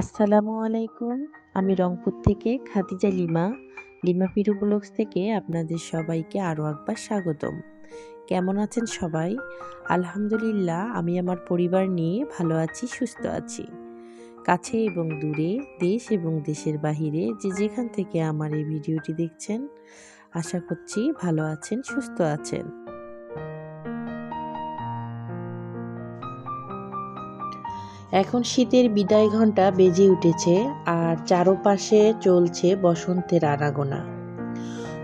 আসসালামু আলাইকুম। আমি রংপুর থেকে খাদিজা লিমা লিমা পিরু ব্লগস থেকে আপনাদের সবাইকে আরও একবার স্বাগতম। কেমন আছেন সবাই? আলহামদুলিল্লাহ, আমি আমার পরিবার নিয়ে ভালো আছি, সুস্থ আছি। কাছে এবং দূরে, দেশ এবং দেশের বাহিরে যে যেখান থেকে আমার এই ভিডিওটি দেখছেন, আশা করছি ভালো আছেন, সুস্থ আছেন। এখন শীতের বিদায় ঘণ্টা বেজে উঠেছে আর চারপাশে চলছে বসন্তের আনাগোনা।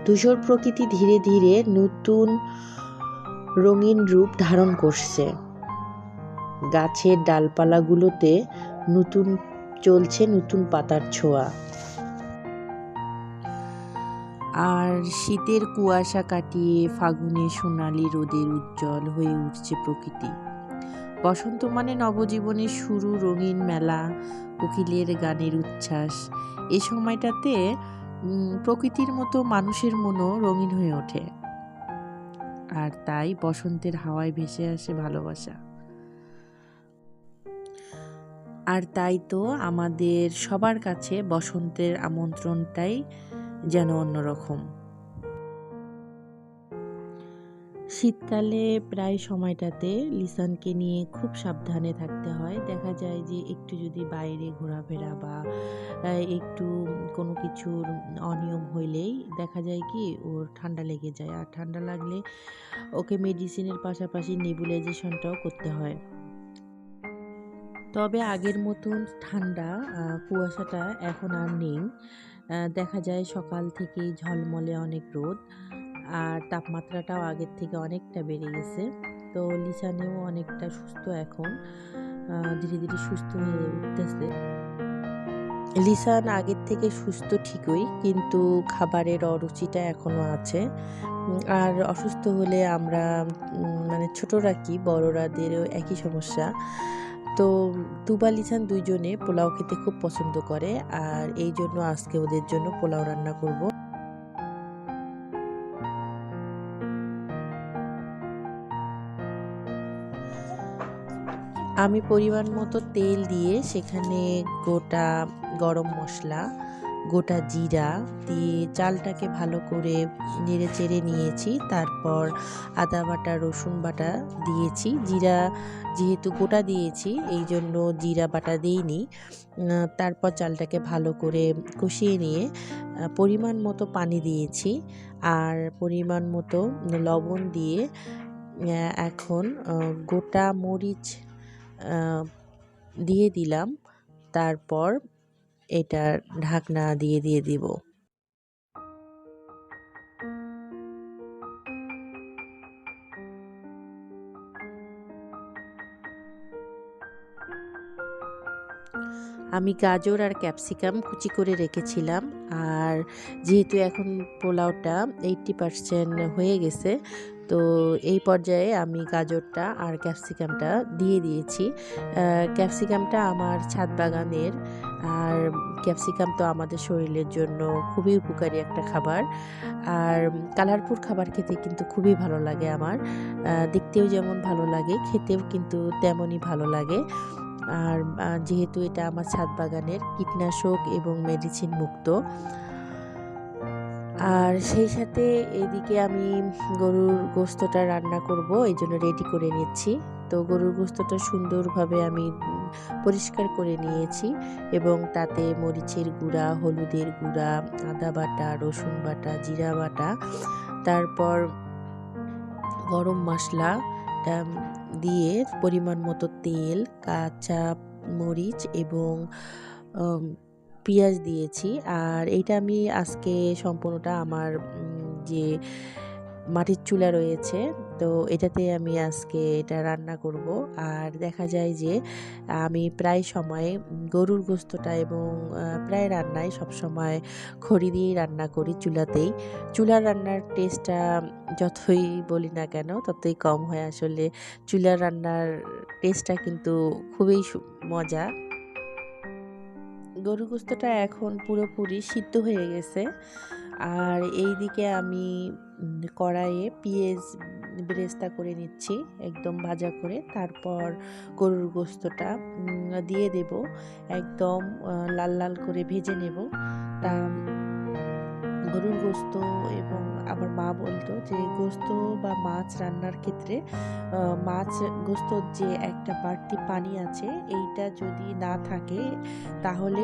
ধূসর প্রকৃতি ধীরে ধীরে নতুন রঙিন রূপ ধারণ করছে। গাছের ডালপালাগুলোতে নতুন, চলছে নতুন পাতার ছোঁয়া। আর শীতের কুয়াশা কাটিয়ে ফাগুনে সোনালি রোদের উজ্জ্বল হয়ে উঠছে প্রকৃতি। বসন্ত মানে নবজীবনের শুরু, রঙিন মেলা কোকিলের গানের উচ্ছ্বাস। এই সময়টাতে প্রকৃতির মতো মানুষের মনও রঙিন হয়ে ওঠে। আর তাই বসন্তের হাওয়ায় ভেসে আসে ভালোবাসা। আর তাই তো আমাদের সবার কাছে বসন্তের আমন্ত্রণটাই যেন অন্যরকম। শীতকালে প্রায় সময়টাতে লিসানকে নিয়ে খুব সাবধানে থাকতে হয়। দেখা যায় যে একটু যদি বাইরে ঘোরাফেরা বা একটু কোনো কিছুর অনিয়ম হইলেই দেখা যায় কি ওর ঠান্ডা লেগে যায়। আর ঠান্ডা লাগলে ওকে মেডিসিনের পাশাপাশি নেবুলাইজেশনটাও করতে হয়। তবে আগের মতন ঠান্ডা কুয়াশাটা এখন আর নেই। দেখা যায় সকাল থেকেই ঝলমলে অনেক রোদ। আর তাপমাত্রাটাও আগের থেকে অনেকটা বেড়ে গেছে। তো লিসানেও অনেকটা সুস্থ এখন। ধীরে ধীরে সুস্থ হয়ে উঠতেছে। লিসান আগের থেকে সুস্থ ঠিকই, কিন্তু খাবারের অরুচিটা এখনও আছে। আর অসুস্থ হলে আমরা মানে ছোটরা কি বড়রাদেরও একই সমস্যা। তো তুবা লিসান দুইজনে পোলাও খেতে খুব পছন্দ করে। আর এই জন্য আজকে ওদের জন্য পোলাও রান্না করব। আমি পরিমাণ মতো তেল দিয়ে সেখানে গোটা গরম মশলা, গোটা জিরা দিয়ে চালটাকে ভালো করে নেড়ে চেড়ে নিয়েছি। তারপর আদা বাটা, রসুন বাটা দিয়েছি। জিরা যেহেতু গোটা দিয়েছি, এই জন্য জিরা বাটা দিইনি। তারপর চালটাকে ভালো করে কষিয়ে নিয়ে পরিমাণ মতো পানি দিয়েছি। আর পরিমাণ মতো লবণ দিয়ে এখন গোটা মরিচ দিয়ে দিলাম। তারপর এটা ঢাকনা দিয়ে দিয়ে দিব। আমি গাজর আর ক্যাপসিকাম কুচি করে রেখেছিলাম। আর যেহেতু এখন পোলাওটা এইটটি পারসেন্ট হয়ে গেছে তো এই পর্যায়ে আমি গাজরটা আর ক্যাপসিকামটা দিয়ে দিয়েছি। ক্যাপসিকামটা আমার ছাদ বাগানের আর ক্যাপসিকাম তো আমাদের শরীরের জন্য খুবই উপকারী একটা খাবার। আর কালারফুল খাবার খেতে কিন্তু খুবই ভালো লাগে আমার। দেখতেও যেমন ভালো লাগে, খেতেও কিন্তু তেমনই ভালো লাগে। আর যেহেতু এটা আমার ছাদ বাগানের কীটনাশক এবং মেডিসিন মুক্ত আর সেই সাথে এদিকে আমি গরুর গোস্তটা রান্না করব, এই জন্য রেডি করে নিচ্ছি। তো গরুর গোস্তটা সুন্দরভাবে আমি পরিষ্কার করে নিয়েছি এবং তাতে মরিচের গুঁড়া, হলুদের গুঁড়া, আদা বাটা, রসুন বাটা, জিরা বাটা, তারপর গরম মশলা দিয়ে পরিমাণ মতো তেল, কাঁচা মরিচ এবং পেঁয়াজ দিয়েছি। আর এইটা আমি আজকে সম্পূর্ণটা আমার যে মাটির চুলা রয়েছে, তো এটাতে আমি আজকে এটা রান্না করব। আর দেখা যায় যে, আমি প্রায় সময় গরুর গোস্তটা এবং প্রায় রান্নায় সব সময় খড়ি দিয়েই রান্না করি চুলাতেই। চুলার রান্নার টেস্টটা যতই বলি না কেন, ততই কম হয়। আসলে চুলার রান্নার টেস্টটা কিন্তু খুবই মজা। গরু গোস্তটা এখন পুরোপুরি সিদ্ধ হয়ে গেছে। আর এই দিকে আমি কড়াইয়ে পেঁয়াজ বেরেস্তা করে নিচ্ছি, একদম ভাজা করে। তারপর গরুর গোস্তটা দিয়ে দেব, একদম লাল লাল করে ভেজে নেব। তা গরুর গোস্ত এবং আমার মা বলতো যে গোস্ত বা মাছ রান্নার ক্ষেত্রে মাছ গোস্তর যে একটা বাড়তি পানি আছে, এইটা যদি না থাকে, তাহলে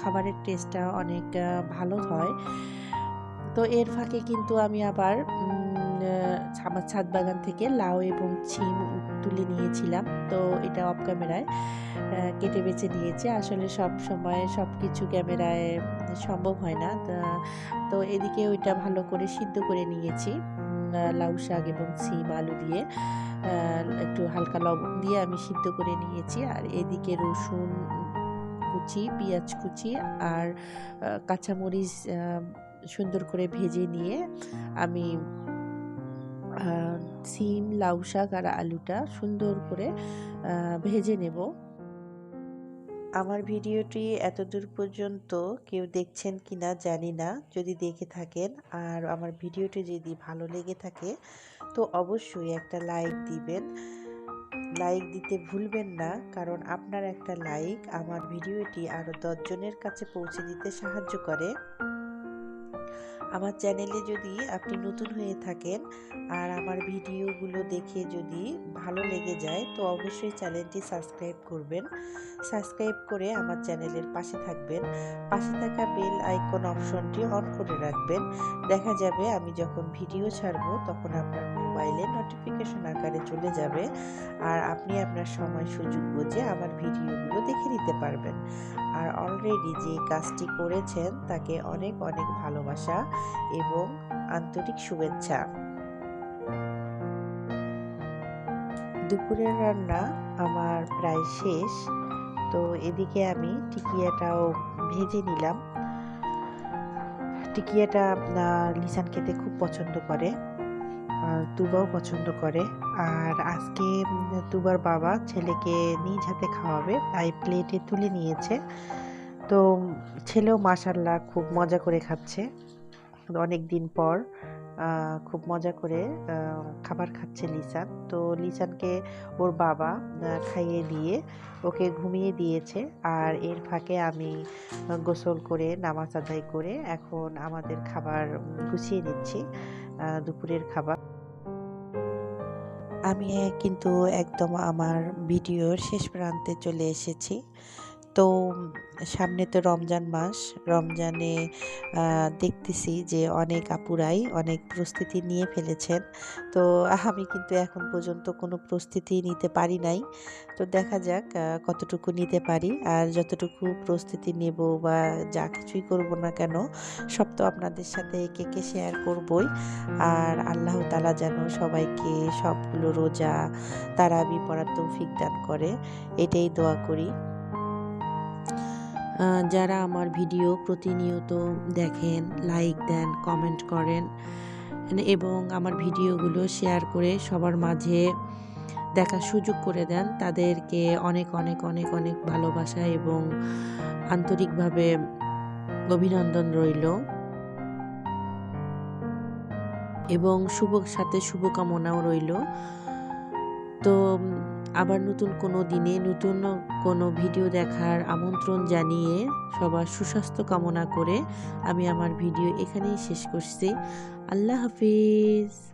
খাবারের টেস্টটা অনেক ভালো হয়। তো এর ফাঁকে কিন্তু আমি আবার আমার ছাদ বাগান থেকে লাউ এবং ছিম তুলে নিয়েছিলাম। তো এটা অফ ক্যামেরায় কেটে বেছে নিয়েছি। আসলে সব সময় সব কিছু ক্যামেরায় সম্ভব হয় না। তো এদিকে ওইটা ভালো করে সিদ্ধ করে নিয়েছি। লাউ শাক এবং সিম আলু দিয়ে। একটু হালকা লবণ দিয়ে আমি সিদ্ধ করে নিয়েছি। আর এদিকে রসুন কুচি, পেঁয়াজ কুচি আর কাঁচামরিচ সুন্দর করে ভেজে নিয়ে আমি সিম, লাউ শাক আর আলুটা সুন্দর করে ভেজে নেব। আমার ভিডিওটি এতদূর পর্যন্ত কেউ দেখছেন কিনা জানি না, যদি দেখে থাকেন। আর আমার ভিডিওটি যদি ভালো লেগে থাকে, তো অবশ্যই একটা লাইক দিবেন। লাইক দিতে ভুলবেন না, কারণ আপনার একটা লাইক আমার ভিডিওটি আরও দশজনের কাছে পৌঁছে দিতে সাহায্য করে। আমার চ্যানেলে যদি আপনি নতুন হয়ে থাকেন আর আমার ভিডিওগুলো দেখে যদি ভালো লেগে যায়, তো অবশ্যই চ্যানেলটি সাবস্ক্রাইব করবেন। সাবস্ক্রাইব করে আমার চ্যানেলের পাশে থাকবেন। পাশে থাকা বেল আইকন অপশনটি অন করে রাখবেন। দেখা যাবে আমি যখন ভিডিও ছাড়ব, তখন আপনার মোবাইলে নোটিফিকেশন আকারে চলে যাবে আর আপনি আপনার সময় সুযোগ বুঝে আমার ভিডিওগুলো দেখে নিতে পারবেন। আর অলরেডি যে কাজটি করেছেন, তাকে অনেক অনেক ভালোবাসা। এবং আন্তরিক শুভেচ্ছা। দুপুরের রান্না আমার প্রায় শেষ। তো এদিকে আমি টিকিয়াটাও ভেজে নিলাম। টিকিয়াটা লিসান খেতে খুব পছন্দ করে তুবাও পছন্দ করে। আর আজকে তুবার বাবা ছেলেকে নিজ হাতে খাওয়াবে, তাই প্লেটে তুলে নিয়েছে। তো ছেলেও মাসাল্লাহ খুব মজা করে খাচ্ছে। অনেক দিন পর খুব মজা করে খাবার খাচ্ছে লিসান। তো লিসানকে ওর বাবা খাইয়ে দিয়ে ওকে ঘুমিয়ে দিয়েছে। আর এর ফাঁকে আমি গোসল করে, নামাজ আদায় করে এখন আমাদের খাবার গুছিয়ে নিচ্ছি দুপুরের খাবার। আমি কিন্তু একদম আমার ভিডিওর শেষ প্রান্তে চলে এসেছি। তো, সামনে তো রমজান মাস। রমজানে দেখতেছি যে অনেক আপুরাই অনেক প্রস্তুতি নিয়ে ফেলেছেন। তো, আমি কিন্তু এখন পর্যন্ত কোনো প্রস্তুতি নিতে পারি নাই। তো দেখা যাক কতটুকু নিতে পারি। আর যতটুকু প্রস্তুতি নেব বা যা কিছুই করব না কেন, সব তো আপনাদের সাথে একে একে শেয়ার করবই। আর আল্লাহ তালা যেন সবাইকে সবগুলো রোজা, তারাবি পড়ার তৌফিক দান করে। এটাই দোয়া করি। যারা আমার ভিডিও প্রতিনিয়ত দেখেন লাইক দেন কমেন্ট করেন এবং আমার ভিডিওগুলো শেয়ার করে সবার মাঝে দেখার সুযোগ করে দেন, তাদেরকে অনেক অনেক অনেক অনেক ভালোবাসা এবং আন্তরিকভাবে অভিনন্দন রইল। এবং শুভ সাথে শুভকামনাও রইল। তো আবার নতুন কোনো দিনে, নতুন কোনো ভিডিও দেখার আমন্ত্রণ জানিয়ে সবার সুস্বাস্থ্য কামনা করে আমি আমার ভিডিও এখানেই শেষ করছি। আল্লাহ হাফিজ।